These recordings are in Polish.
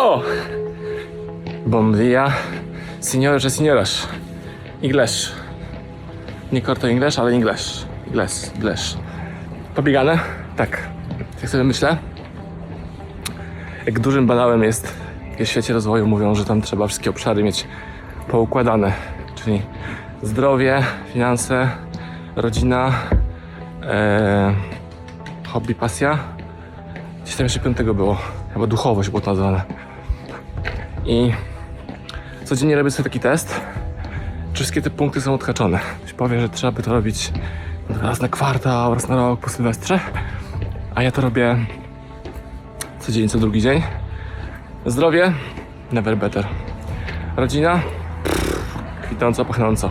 O! Bom dia, signores e. English. Nie korto English, ale English. English, English. Pobiegane? Tak. Jak sobie myślę, jak dużym banałem jest, w świecie rozwoju mówią, że tam trzeba wszystkie obszary mieć poukładane. Czyli zdrowie, finanse, rodzina, e, hobby, pasja. Gdzieś tam jeszcze piątego było. Chyba duchowość było to nazwane. I codziennie robię sobie taki test, czy wszystkie te punkty są odhaczone. Ktoś powie, że trzeba by to robić raz na kwartał, raz na rok po Sylwestrze, a ja to robię codziennie, co drugi dzień. Zdrowie, never better. Rodzina, pff, kwitnąco, pachnąco.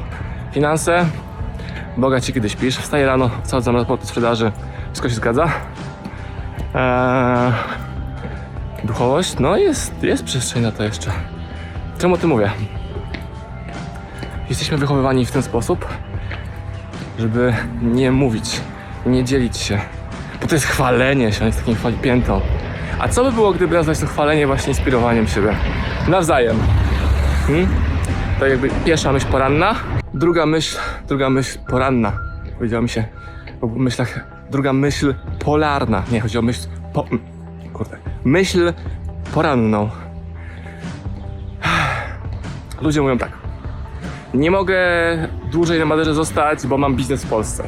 Finanse, bogaci kiedy śpisz. Wstaję rano, wsadzam raporty sprzedaży, wszystko się zgadza. Eee, duchowość, no jest, jest przestrzeń na to jeszcze. Czemu o tym mówię? Jesteśmy wychowywani w ten sposób, żeby nie mówić, nie dzielić się. Bo to jest chwalenie się, jest takim chwalipiętą. A co by było, gdyby nazwać to chwalenie właśnie inspirowaniem siebie? Nawzajem. Hmm? To jakby pierwsza myśl poranna, druga myśl, druga myśl poranna. Powiedziało mi się w myślach, druga myśl polarna. Nie, chodzi o myśl po... Kurde. Myśl poranną. Ludzie mówią tak. Nie mogę dłużej na Maderze zostać, bo mam biznes w Polsce.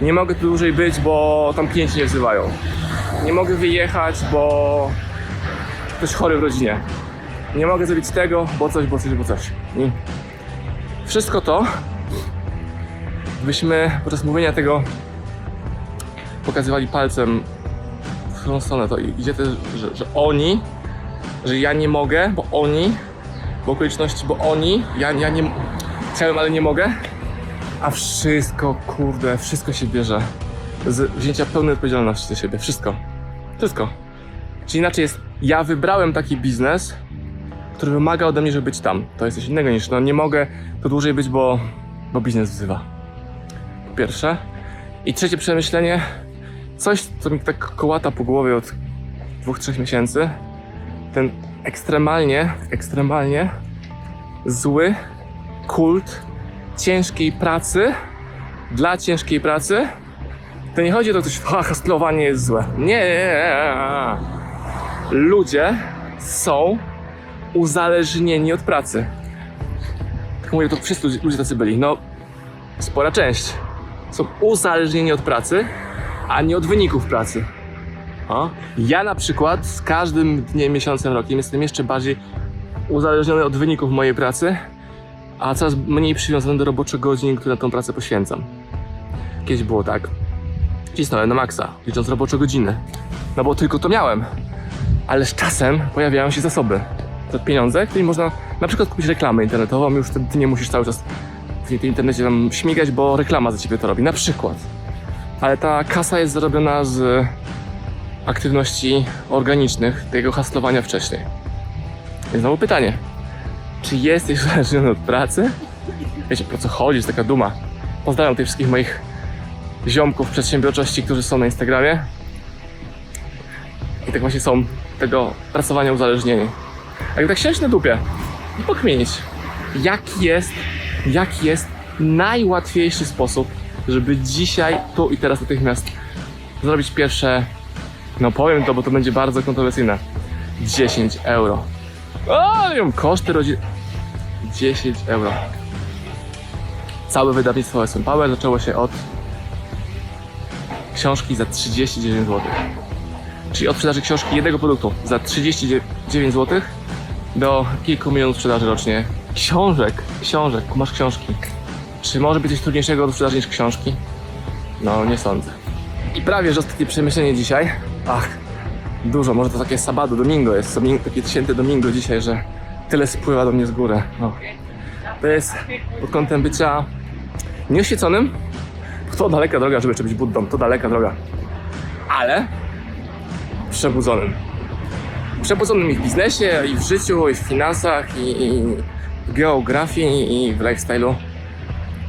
Nie mogę tu dłużej być, bo tam klienci nie wzywają. Nie mogę wyjechać, bo ktoś chory w rodzinie. Nie mogę zrobić tego, bo coś, bo coś, bo coś. I wszystko to byśmy podczas mówienia tego pokazywali palcem którą stronę to idzie, to, że, że oni, że ja nie mogę, bo oni, bo okoliczności, bo oni, ja, ja nie chciałem, ale nie mogę, a wszystko, kurde, wszystko się bierze z wzięcia pełnej odpowiedzialności za siebie, wszystko, wszystko. Czyli inaczej jest, ja wybrałem taki biznes, który wymaga ode mnie, żeby być tam. To jest coś innego niż, no nie mogę tu dłużej być, bo, bo biznes wzywa. Po pierwsze. I trzecie przemyślenie, coś, co mi tak kołata po głowie od dwóch, trzech miesięcy. Ten ekstremalnie, ekstremalnie zły kult ciężkiej pracy dla ciężkiej pracy. To nie chodzi o to, że ktoś, ha, hustlowanie jest złe. Nie. Ludzie są uzależnieni od pracy. Tak mówię, to wszyscy ludzie tacy byli. No, spora część. Są uzależnieni od pracy, a nie od wyników pracy. O. Ja na przykład z każdym dniem, miesiącem, rokiem jestem jeszcze bardziej uzależniony od wyników mojej pracy, a coraz mniej przywiązany do roboczych godzin, które na tą pracę poświęcam. Kiedyś było tak. Cisnąłem na maksa, licząc robocze godziny. No bo tylko to miałem. Ale z czasem pojawiają się zasoby. To pieniądze, którymi można na przykład kupić reklamę internetową, już wtedy nie musisz cały czas w internecie tam śmigać, bo reklama za ciebie to robi. Na przykład ale ta kasa jest zarobiona z aktywności organicznych, tego haslowania wcześniej. Więc znowu pytanie, czy jesteś uzależniony od pracy? Wiecie, po co chodzi, taka duma. Pozdrawiam tych wszystkich moich ziomków przedsiębiorczości, którzy są na Instagramie. I tak właśnie są tego pracowania uzależnieni. A jak tak siąść na dupie i pokminić, jaki jest, jaki jest najłatwiejszy sposób, żeby dzisiaj, tu i teraz natychmiast zrobić pierwsze, no powiem to, bo to będzie bardzo kontrowersyjne, 10 euro. O, wiem, koszty rodziny. 10 euro. Całe wydawnictwo SM Power zaczęło się od książki za 39 zł. Czyli od sprzedaży książki jednego produktu za 39 zł do kilku milionów sprzedaży rocznie. Książek, książek, masz książki. Czy może być coś trudniejszego do sprzedaży niż książki? No, nie sądzę. I prawie, że ostatnie przemyślenie dzisiaj. Ach, dużo, może to takie sabado, domingo jest, takie święte domingo dzisiaj, że tyle spływa do mnie z góry. No. To jest pod kątem bycia nieoświeconym. To daleka droga, żeby być buddą, to daleka droga. Ale przebudzonym. Przebudzonym i w biznesie, i w życiu, i w finansach, i w geografii, i w lifestyle'u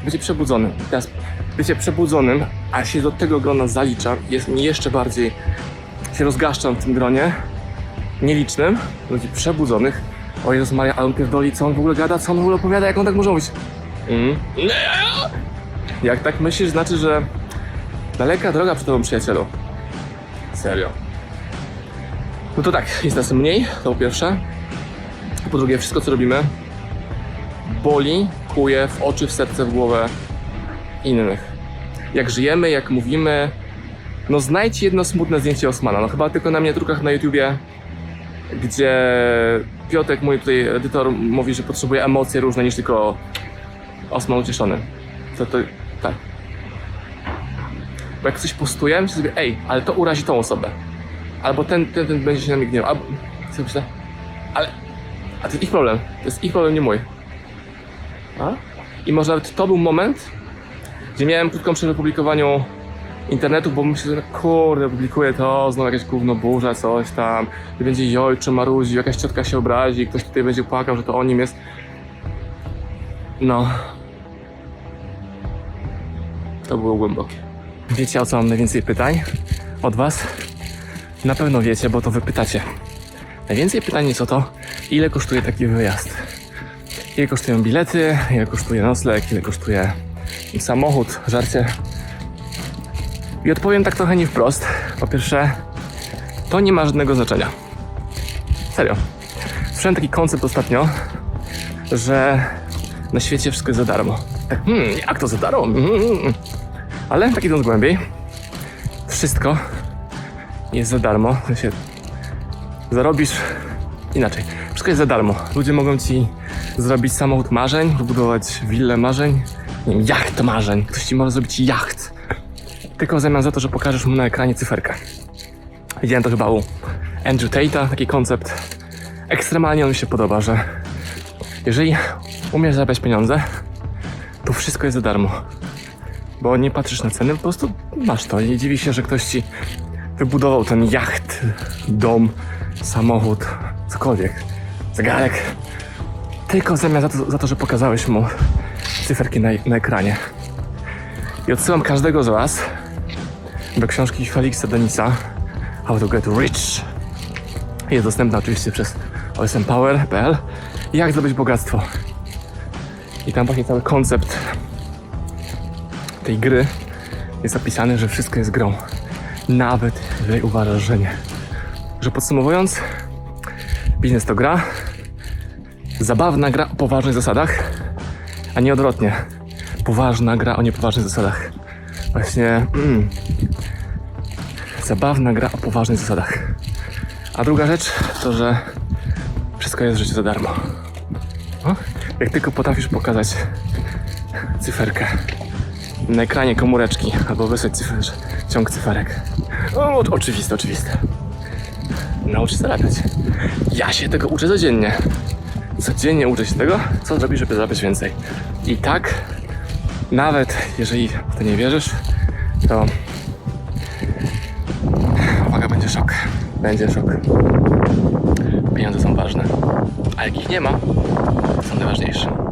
bycie przebudzonym. Teraz bycie przebudzonym, a się do tego grona zaliczam, jest mi jeszcze bardziej, się rozgaszczam w tym gronie, nielicznym, ludzi przebudzonych. O Jezus Maria, ale on pierdoli, co on w ogóle gada, co on w ogóle opowiada, jak on tak może mówić? Mm. Jak tak myślisz, znaczy, że daleka droga przed tobą, przyjacielu. Serio. No to tak, jest nas mniej, to po pierwsze. Po drugie, wszystko co robimy boli, kuje w oczy, w serce, w głowę innych. Jak żyjemy, jak mówimy, no znajdź jedno smutne zdjęcie Osmana. No chyba tylko na miniaturkach na YouTubie, gdzie Piotek, mój tutaj edytor, mówi, że potrzebuje emocje różne niż tylko Osman ucieszony. To, to, tak. Bo jak coś postuje, myślę sobie, ej, ale to urazi tą osobę. Albo ten, ten, ten będzie się na mnie gniewał. Albo, co myślę? Ale, a to jest ich problem. To jest ich problem, nie mój. A? I może nawet to był moment, gdzie miałem krótką przerwę publikowaniu internetu, bo myślę, że kurde, publikuję to, znowu jakieś gówno burza, coś tam, i będzie jojczy, maruzi, jakaś ciotka się obrazi, ktoś tutaj będzie płakał, że to o nim jest. No. To było głębokie. Wiecie o co mam najwięcej pytań od was? Na pewno wiecie, bo to wy pytacie. Najwięcej pytań jest o to, ile kosztuje taki wyjazd. Ile kosztują bilety, ile kosztuje nocleg, ile kosztuje samochód, żarcie. I odpowiem tak trochę nie wprost. Po pierwsze, to nie ma żadnego znaczenia. Serio. Słyszałem taki koncept ostatnio, że na świecie wszystko jest za darmo. Tak, hmm, jak to za darmo? Mm, mm, mm. Ale tak idąc głębiej, wszystko jest za darmo. Sensie zarobisz inaczej. Wszystko jest za darmo. Ludzie mogą ci zrobić samochód marzeń, wybudować willę marzeń, nie wiem, jacht marzeń. Ktoś ci może zrobić jacht. Tylko w zamian za to, że pokażesz mu na ekranie cyferkę. Widziałem to chyba u Andrew Tate'a, taki koncept. Ekstremalnie on mi się podoba, że jeżeli umiesz zarabiać pieniądze, to wszystko jest za darmo. Bo nie patrzysz na ceny, po prostu masz to. Nie dziwi się, że ktoś ci wybudował ten jacht, dom, samochód, cokolwiek, zegarek. Tylko w zamian za to, za to że pokazałeś mu cyferki na, na ekranie. I odsyłam każdego z Was do książki Felixa Denisa How to Get Rich. Jest dostępna oczywiście przez osmpower.pl Jak zdobyć bogactwo. I tam właśnie cały koncept tej gry jest opisany, że wszystko jest grą. Nawet jeżeli uważasz, że nie. Że podsumowując, biznes to gra, zabawna gra o poważnych zasadach, a nie odwrotnie. Poważna gra o niepoważnych zasadach. Właśnie mm, zabawna gra o poważnych zasadach. A druga rzecz to, że wszystko jest w życiu za darmo. Jak tylko potrafisz pokazać cyferkę na ekranie komóreczki albo wysłać cyfer, ciąg cyferek. O, oczywiste, oczywiste. Naucz się zarabiać. Ja się tego uczę codziennie. Codziennie uczę się tego, co zrobić, żeby zarabiać więcej. I tak, nawet jeżeli w to nie wierzysz, to uwaga, będzie szok. Będzie szok. Pieniądze są ważne, a jak ich nie ma, są najważniejsze.